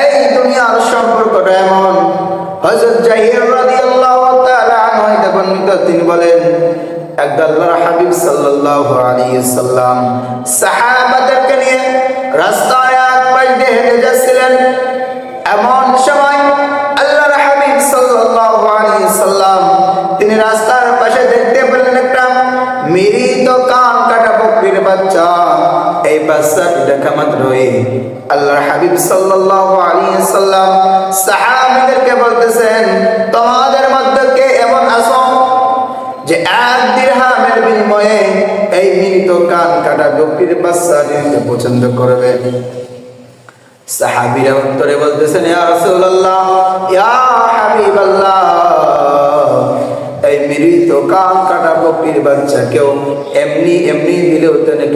এই দুনিয়ার সম্পর্কটা এমন। হযরত জাহির রাদিয়াল্লাহু তাআলা আনহু বর্ণিত তিনি বলেন একদা আল্লাহর হাবিব সাল্লাল্লাহু আলাইহি সাল্লাম সাহাবাদেরকে নিয়ে রাস্তায় এক পাশ দিয়ে হেঁটে যাচ্ছিলেন। এমন সময় আল্লাহর হাবিব সাল্লাল্লাহু আলাইহি সাল্লাম তিনি রাস্তার পাশে দেখতে পেলেন একটা মৃত কান কাটা বকরির বাচ্চা। হাবিব সাল্লাম বলতেছেন, তোমাদের মধ্যে কে এমন যে এক বিনিময়ে এই মৃত কান কাটা নিতে পছন্দ করবে? সাহাবীরা উত্তরে বলতেছেন এই মৃত কান কাটা বকরির বাচ্চা কেউ এমনি এমনি দিলেও তেনে